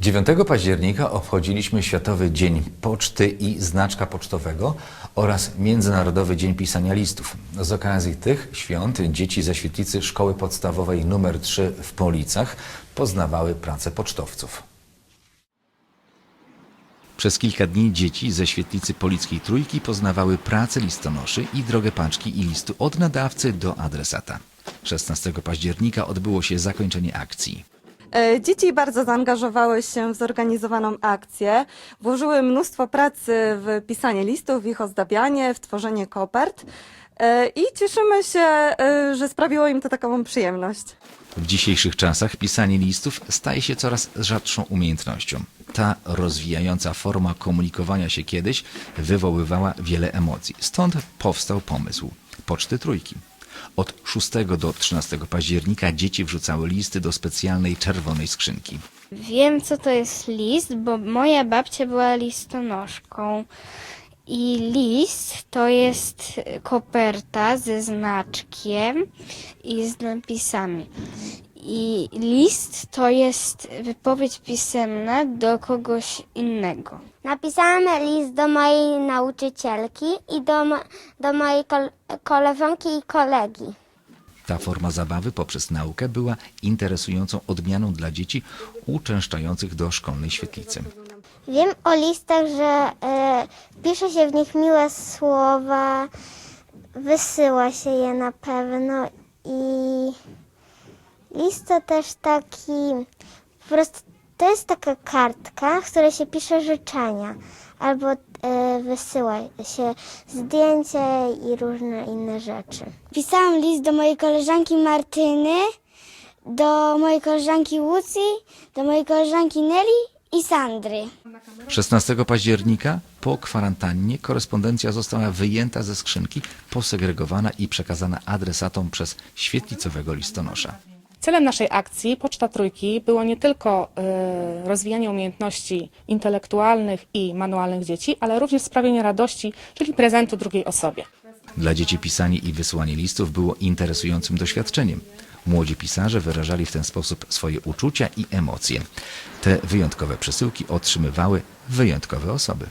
9 października obchodziliśmy Światowy Dzień Poczty i Znaczka Pocztowego oraz Międzynarodowy Dzień Pisania Listów. Z okazji tych świąt dzieci ze świetlicy Szkoły Podstawowej nr 3 w Policach poznawały pracę pocztowców. Przez kilka dni dzieci ze świetlicy Polickiej Trójki poznawały pracę listonoszy i drogę paczki i listu od nadawcy do adresata. 16 października odbyło się zakończenie akcji. E, Dzieci bardzo zaangażowały się w zorganizowaną akcję, włożyły mnóstwo pracy w pisanie listów, w ich ozdabianie, w tworzenie kopert e, i cieszymy się, e, że sprawiło im to taką przyjemność. W dzisiejszych czasach pisanie listów staje się coraz rzadszą umiejętnością. Ta rozwijająca forma komunikowania się kiedyś wywoływała wiele emocji. Stąd powstał pomysł Poczty Trójki. Od 6 do 13 października dzieci wrzucały listy do specjalnej czerwonej skrzynki. Wiem, co to jest list, bo moja babcia była listonoszką. I list to jest koperta ze znaczkiem i z napisami. I list to jest wypowiedź pisemna do kogoś innego. Napisałam list do mojej nauczycielki i do, do mojej kol- koleżanki i kolegi. Ta forma zabawy poprzez naukę była interesującą odmianą dla dzieci uczęszczających do szkolnej świetlicy. Wiem o listach, że e, pisze się w nich miłe słowa, wysyła się je na pewno i list to też taki, po prostu to jest taka kartka, w której się pisze życzenia albo e, wysyła się zdjęcie i różne inne rzeczy. Pisałam list do mojej koleżanki Martyny, do mojej koleżanki Łucji, do mojej koleżanki Nelly i Sandry. 16 października po kwarantannie korespondencja została wyjęta ze skrzynki, posegregowana i przekazana adresatom przez świetlicowego listonosza. Celem naszej akcji Poczta Trójki było nie tylko e, rozwijanie umiejętności intelektualnych i manualnych dzieci, ale również sprawienie radości, czyli prezentu drugiej osobie. Dla dzieci pisanie i wysyłanie listów było interesującym doświadczeniem. Młodzi pisarze wyrażali w ten sposób swoje uczucia i emocje. Te wyjątkowe przesyłki otrzymywały wyjątkowe osoby.